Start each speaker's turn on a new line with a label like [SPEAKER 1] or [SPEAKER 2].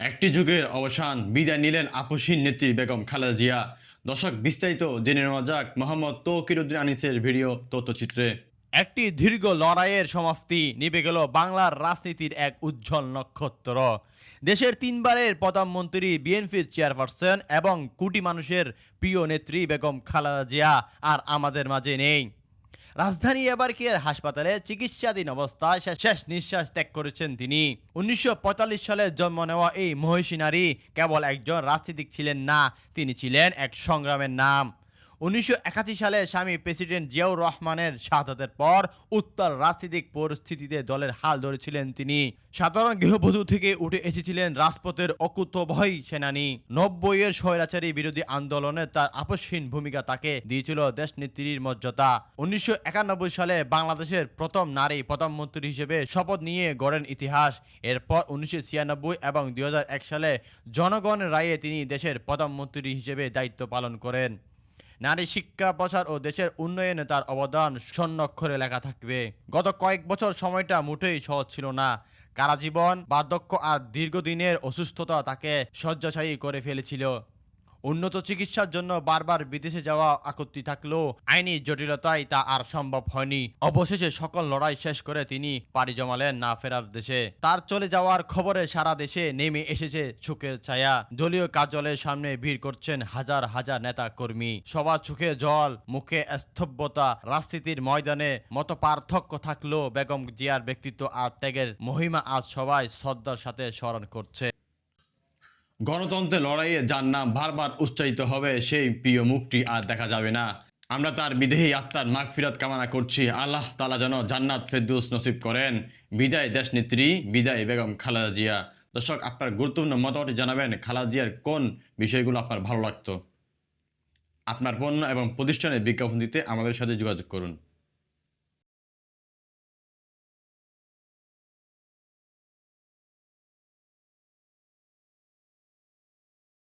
[SPEAKER 1] একটি যুগের অবসান বিদায় নিলেন আপসীন নেত্রী বেগম খালেদা জিয়া। দর্শক, বিস্তারিত জেনে নেওয়া যাক মোহাম্মদ তৌকিরুদ্দিন আনিসের ভিডিও তথ্যচিত্রে।
[SPEAKER 2] একটি দীর্ঘ লড়াইয়ের সমাপ্তি নিভে গেল বাংলার রাজনীতির এক উজ্জ্বল নক্ষত্র। দেশের তিনবারের প্রধানমন্ত্রী, বিএনপির চেয়ারপারসন এবং কোটি মানুষের প্রিয় নেত্রী বেগম খালেদা জিয়া আর আমাদের মাঝে নেই। রাজধানী এবার হাসপাতালে চিকিৎসাধীন অবস্থায় শেষ নিঃশ্বাস ত্যাগ করেছেন তিনি। উনিশশো পঁয়তাল্লিশ সালে জন্ম নেওয়া এই মহিষী নারী কেবল একজন রাজনীতিক ছিলেন না, তিনি ছিলেন এক সংগ্রামের নাম। উনিশশো একাশি সালে স্বামী প্রেসিডেন্ট জিয়াউর রহমানের শাহাদাতের পর উত্তর রাজনৈতিক পরিস্থিতিতে দলের হাল ধরেছিলেন তিনি। সাধারণ গৃহবধূ থেকে উঠে এসেছিলেন রাজপথের অকুতভয় সেনানী। নব্বইয়ের স্বৈরাচারী বিরোধী আন্দোলনে তার আপসহীন ভূমিকা তাকে দিয়েছিল দেশনেত্রীর মর্যাদা। উনিশশো একানব্বই সালে বাংলাদেশের প্রথম নারী প্রধানমন্ত্রী হিসেবে শপথ নিয়ে গড়েন ইতিহাস। এরপর উনিশশো ছিয়ানব্বই এবং দু হাজার এক সালে জনগণের রায়ে তিনি দেশের প্রধানমন্ত্রী হিসেবে দায়িত্ব পালন করেন। নারী শিক্ষা প্রচার ও দেশের উন্নয়নে তার অবদান স্বর্ণক্ষরে লেখা থাকবে। গত কয়েক বছর সময়টা মোটেই সহজ ছিল না। কারাজীবন, বার্ধক্য আর দীর্ঘদিনের অসুস্থতা তাকে শয্যাশায়ী করে ফেলেছিল। উন্নত চিকিৎসার জন্য বারবার বিদেশে যাওয়া আকত্তি থাকলেও আইনি জটিলতায় তা আর সম্ভব হয়নি। অবশেষে সকল লড়াই শেষ করে তিনি পাড়ি জমালেন না ফেরার দেশে। তার চলে যাওয়ার খবরে সারা দেশে নেমে এসেছে চোখের ছায়া। দলীয় কার্যালয়ের সামনে ভিড় করছেন হাজার হাজার নেতা কর্মী সবার চোখে জল, মুখে স্তব্ধতা, রাজনীতির ময়দানে মত পার্থক্য থাকলেও বেগম জিয়ার ব্যক্তিত্ব আর ত্যাগের মহিমা আজ সবাই শ্রদ্ধার সাথে স্মরণ করছে।
[SPEAKER 1] গণতন্ত্রের লড়াইয়ে যার নাম বারবার উচ্চারিত হবে, সেই প্রিয় মুখটি আর দেখা যাবে না। আমরা তার বিদেহী আত্মার মাগফিরাত কামনা করছি। আল্লাহ তালা যেন জান্নাত ফেরদৌস নসিব করেন। বিদায় দেশনেত্রী, বিদায় বেগম খালেদা জিয়া। দর্শক, আপনার গুরুত্বপূর্ণ মতামত জানাবেন। খালেদা জিয়ার কোন বিষয়গুলো আপনার ভালো লাগতো? আপনার পণ্য এবং প্রতিষ্ঠানের বিজ্ঞাপন দিতে আমাদের সাথে যোগাযোগ করুন।